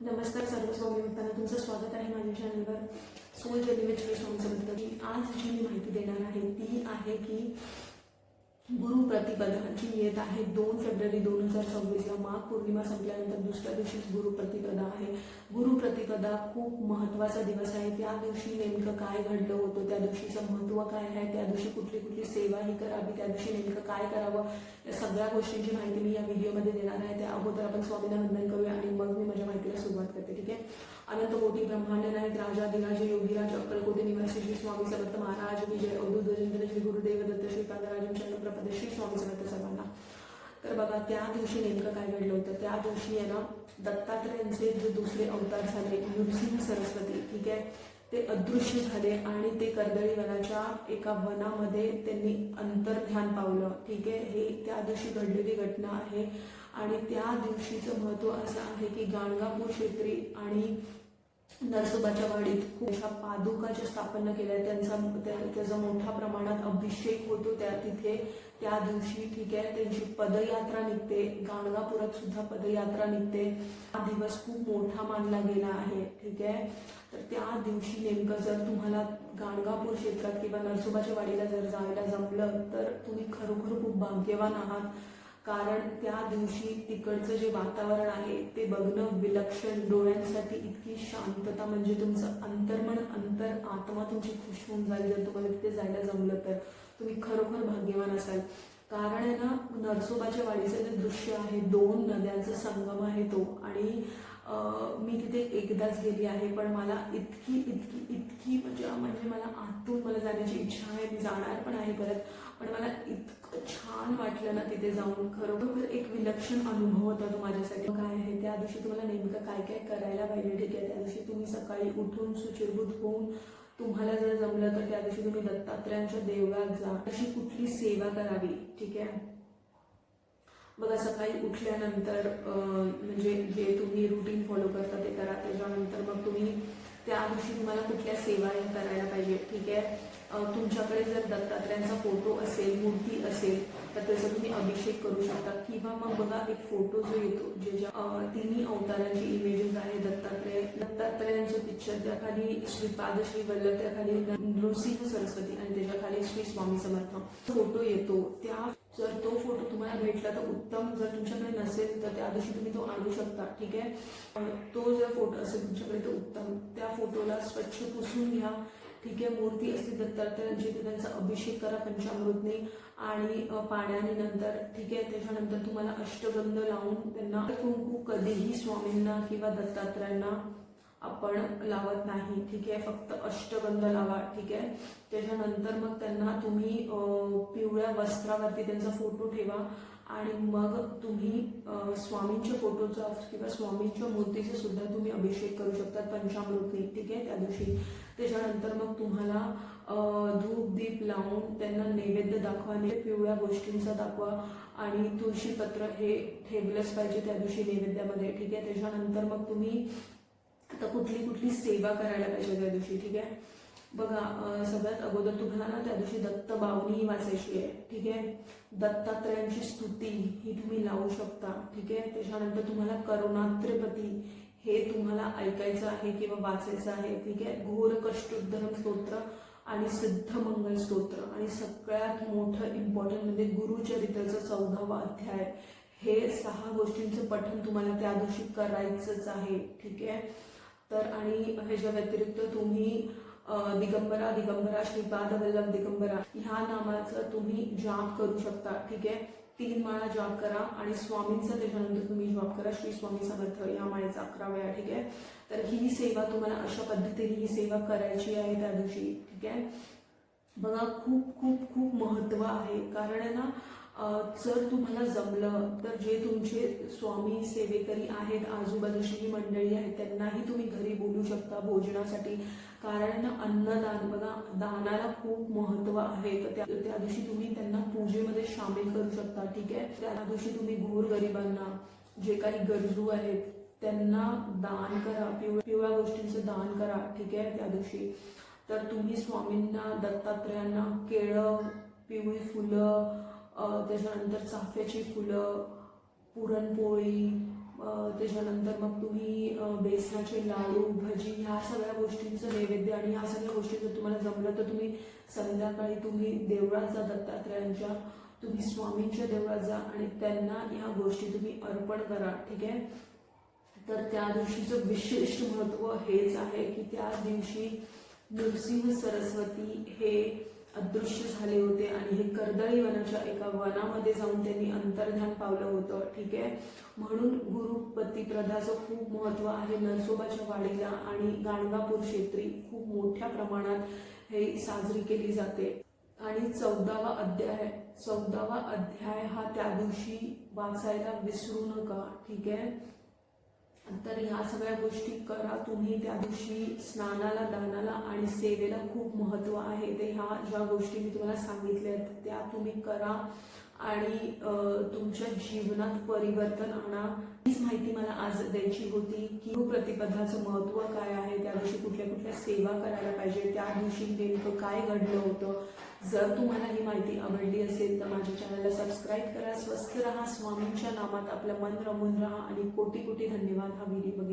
नमस्कार सर्व स्वामी भक्तांना तुमचं स्वागत आहे माझ्या चॅनलवर सोल जर्नी विथ की आज जी मी माहिती देणार आहे ती आहे की गुरु प्रतिपदाची येत आहे. दोन फेब्रुवारी दोन हजार सव्वीसला माघ पौर्णिमा संपल्यानंतर दुसऱ्या दिवशीच गुरु प्रतिपदा आहे. गुरु प्रतिपदा खूप महत्त्वाचा दिवस आहे. त्या दिवशी नेमकं काय घडलं होतं? त्या दिवशीचं महत्त्व काय आहे? त्या दिवशी कुठली कुठली सेवा ही करावी? त्या दिवशी नेमकं काय करावं? या सगळ्या गोष्टींची माहिती मी या व्हिडिओमध्ये देणार आहे. त्या अगोदर आपण स्वामींना वंदन करूया आणि मग मी माझ्या माहितीला सुरुवात करते. ठीक आहे? अनंत मोठी ब्रह्मांड नायक राजा दिराजे योगीराज अक्कलकोटे निवासी स्वामी समर्थ महाराज विजय अवधूत गजेंद्र श्री गुरुदेव दत्त श्री पादराजन चंद्रप्रपदे श्री स्वामी समर्थ सर्वांना. तर बघा त्या दिवशी नेमकं काय घडलं होतं? त्या दिवशी आहे ना दत्तात्रयांचे जे दुसरे अवतार झाले नृसिंह सरस्वती ठीक आहे? ते अदृश्य झाले आणि ते कर्दळी वनाच्या एका वनामध्ये त्यांनी अंतर्ध्यान पावलं ठीक आहे? हे त्या दिवशी घडलेली घटना आहे. आणि त्या दिवशीचं महत्त्व असं आहे की गाणगापूर क्षेत्री आणि नरसोबाच्या वाडीत खूप अशा पादुकाच्या स्थापना केल्या त्यांचा त्याचा मोठ्या प्रमाणात अभिषेक होतो त्या तिथे. त्या दिवशी ठीक आहे त्यांची पदयात्रा निघते. गाणगापुरात सुद्धा पदयात्रा निघते. हा दिवस खूप मोठा मानला गेला आहे ठीक आहे. तर त्या दिवशी नेमकं जर तुम्हाला गाणगापूर क्षेत्रात किंवा नरसोबाच्या वाडीला जर जायला जमलं तर तुम्ही खरोखर खूप भाग्यवान आहात. कारण त्या दिवशी तिकडचं जे वातावरण आहे ते बघणं विलक्षण. डोळ्यांसाठी इतकी शांतता म्हणजे तुमचं अंतर्मन अंतर आत्मा तुमची खुश होऊन जाईल. जर तुम्हाला तिथे जायला जमलं तर तुम्ही खरोखर भाग्यवान असाल. कारण आहे ना नरसोबाच्या वाडीचं जे दृश्य आहे दोन नद्यांचा संगम आहे तो. आणि मी तिथे एकदाच गेली आहे पण मला इतकी इतकी इतकी म्हणजे म्हणजे मला आतून मला जाण्याची इच्छा आहे मी जाणार पण आहे परत. पण मला इतकं छान वाटलं ना तिथे जाऊन. खरोखर एक विलक्षण अनुभव होता तो माझ्यासाठी. काय आहे त्या दिवशी तुम्हाला नेमकं काय काय करायला पाहिजे ठीक आहे? त्या दिवशी तुम्ही सकाळी उठून सुचिरभूत होऊन तुम्हाला जर जमलं तर त्या दिवशी तुम्ही दत्तात्रयांच्या देवळात जा. अशी कुठली सेवा करावी ठीक आहे? बघा सकाळी उठल्यानंतर म्हणजे जे तुम्ही रुटीन फॉलो करता ते करा. त्याच्यानंतर मग तुम्ही त्या दिवशी तुम्हाला कुठल्या सेवा या करायला पाहिजे. ठीक आहे? तुमच्याकडे जर दत्तात्रयांचा फोटो असेल मूर्ती असेल तर त्याचा तुम्ही अभिषेक करू शकता. किंवा मग बघा एक फोटो जो येतो जे ज्या तिन्ही अवतारांची इमेजेस आहे दत्तात्रय दत्तात्रयांचं पिक्चर त्याखाली श्रीपाद श्री वल्लभ त्याखाली नृसिंह सरस्वती आणि त्याच्याखाली श्री स्वामी समर्थ. फोटो येतो त्या जर तो फोटो तुम्हाला भेटला तर उत्तम. जर तुमच्याकडे नसेल तर त्या दिवशी तुम्ही तो आणू शकता ठीक आहे? पण तो जर फोटो असेल तुमच्याकडे तर उत्तम. त्या फोटोला स्वच्छ पुसून घ्या ठीक आहे? मूर्ती असते दत्तात्रयांची तर त्यांचा अभिषेक करा पंचामृतने आणि पाण्याने नंतर ठीक आहे? त्याच्यानंतर तुम्हाला अष्टगंध लावून त्यांना कुंकू कधीही स्वामींना किंवा दत्तात्रयांना आपण लावत नाही. ठीक आहे? फक्त अष्टगंध लावा. ठीक आहे? त्याच्यानंतर मग त्यांना तुम्ही पिवळ्या वस्त्रावरती त्यांचा फोटो ठेवा आणि मग तुम्ही स्वामींच्या फोटोचा किंवा स्वामींच्या मूर्तीचा सुद्धा तुम्ही अभिषेक करू शकता पंचामृतने. ठीक आहे? त्या दिवशी. त्याच्यानंतर मग तुम्हाला धूप दीप लावून त्यांना नैवेद्य दाखवा पिवळ्या गोष्टींचा दाखवा आणि तुळशीपत्र हे ठेवलंच पाहिजे त्या दिवशी नैवेद्यामध्ये. ठीक आहे? त्याच्यानंतर मग तुम्ही कुठली कुठली सेवा करायला पाहिजे त्या दिवशी ठीक आहे? बघा सगळ्यात अगोदर तुम्हाला ना त्या दिवशी दत्त बावनी ही वाचायची आहे ठीक आहे? दत्तात्रयांची स्तुती ही तुम्ही लावू शकता ठीक आहे? त्याच्यानंतर तुम्हाला करुणात्रपती हे तुम्हाला ऐकायचं आहे किंवा वाचायचं आहे ठीक आहे? घोर कष्टोद्धरम स्तोत्र आणि सिद्ध मंगल स्तोत्र. आणि सगळ्यात मोठं इम्पॉर्टंट म्हणजे गुरुचरित्राचा चौदावा अध्याय. हे सहा गोष्टींचं पठण तुम्हाला त्या दिवशी करायचंच आहे ठीक आहे? तर आणि ह्याच्या व्यतिरिक्त तुम्ही दिगंबरा दिगंबरा श्रीपाद वल्लभ दिगंबरा ह्या नामाचं तुम्ही जाप करू शकता ठीक आहे? तीन माळा जाप करा आणि स्वामींचा त्याच्यानंतर तुम्ही जाप करा श्री स्वामी समर्थ या माळेचा अकरा वेळा ठीक आहे? तर ही सेवा तुम्हाला अशा पद्धतीने ही सेवा करायची आहे त्या दिवशी ठीक आहे? बघा खूप खूप खूप महत्त्व आहे. कारण आहे ना जर तुम्हाला जमलं तर जे तुमचे स्वामी सेवेकरी आहेत आजूबाजूची जी मंडळी आहेत त्यांनाही तुम्ही घरी बोलू शकता भोजनासाठी. कारण ना अन्नदान बघा दानाला खूप महत्त्व आहे. तर त्या त्या दिवशी तुम्ही त्यांना पूजेमध्ये सामील करू शकता ठीक आहे? त्या दिवशी तुम्ही घोर गरिबांना जे काही गरजू आहेत त्यांना दान करा पिवळ्या पिवळ्या गोष्टींचं दान करा ठीक आहे त्या दिवशी. तर तुम्ही स्वामींना दत्तात्रयांना केळं पिवळी फुलं त्याच्यानंतर चाफ्याची फुलं पुरणपोळी त्याच्यानंतर मग तुम्ही बेसनाचे लाडू भजी ह्या सगळ्या गोष्टींचं नैवेद्य आणि ह्या सगळ्या गोष्टी जर तुम्हाला जमलं तर तुम्ही संध्याकाळी तुम्ही देवळात जा दत्तात्रयांच्या तुम्ही स्वामींच्या देवळात जा आणि त्यांना ह्या गोष्टी तुम्ही अर्पण करा ठीक आहे? तर त्या दिवशीचं विशिष्ट महत्त्व हेच आहे की त्या दिवशी नृसिंह सरस्वती हे अदृश्य झाले होते आणि हे कर्दळी वनाच्या एका वनामध्ये जाऊन त्यांनी अंतर्ध्यान पावलं होतं. ठीक आहे? म्हणून गुरुपतीप्रधाचं खूप महत्त्व आहे नरसोबाच्या वाडीला आणि गाणगापूर क्षेत्री खूप मोठ्या प्रमाणात हे साजरी केली जाते. आणि चौदावा अध्याय चौदावा अध्याय हा त्या दिवशी वाचायला विसरू नका. ठीक आहे? तर ह्या सगळ्या गोष्टी करा. तुम्ही त्या दिवशी स्नानाला दानाला आणि सेवेला खूप महत्त्व आहे. ते ह्या ज्या गोष्टी मी तुम्हाला सांगितल्या आहेत त्या तुम्ही करा. आणि तुमच्या जीवनात परिवर्तन आणा. हीच माहिती मला आज द्यायची होती की प्रतिपदाचं महत्त्व काय आहे. त्या दिवशी कुठल्या कुठल्या सेवा करायला पाहिजे. त्या दिवशी नेमकं काय घडलं होतं? जर तुम्हाला ही माहिती आवडली असेल तर माझ्या चॅनलला सबस्क्राईब करा. स्वस्थ राहा. स्वामींच्या नामात आपलं मन रमून राहा. आणि कोटी कोटी धन्यवाद. हा व्हिडिओ बघितला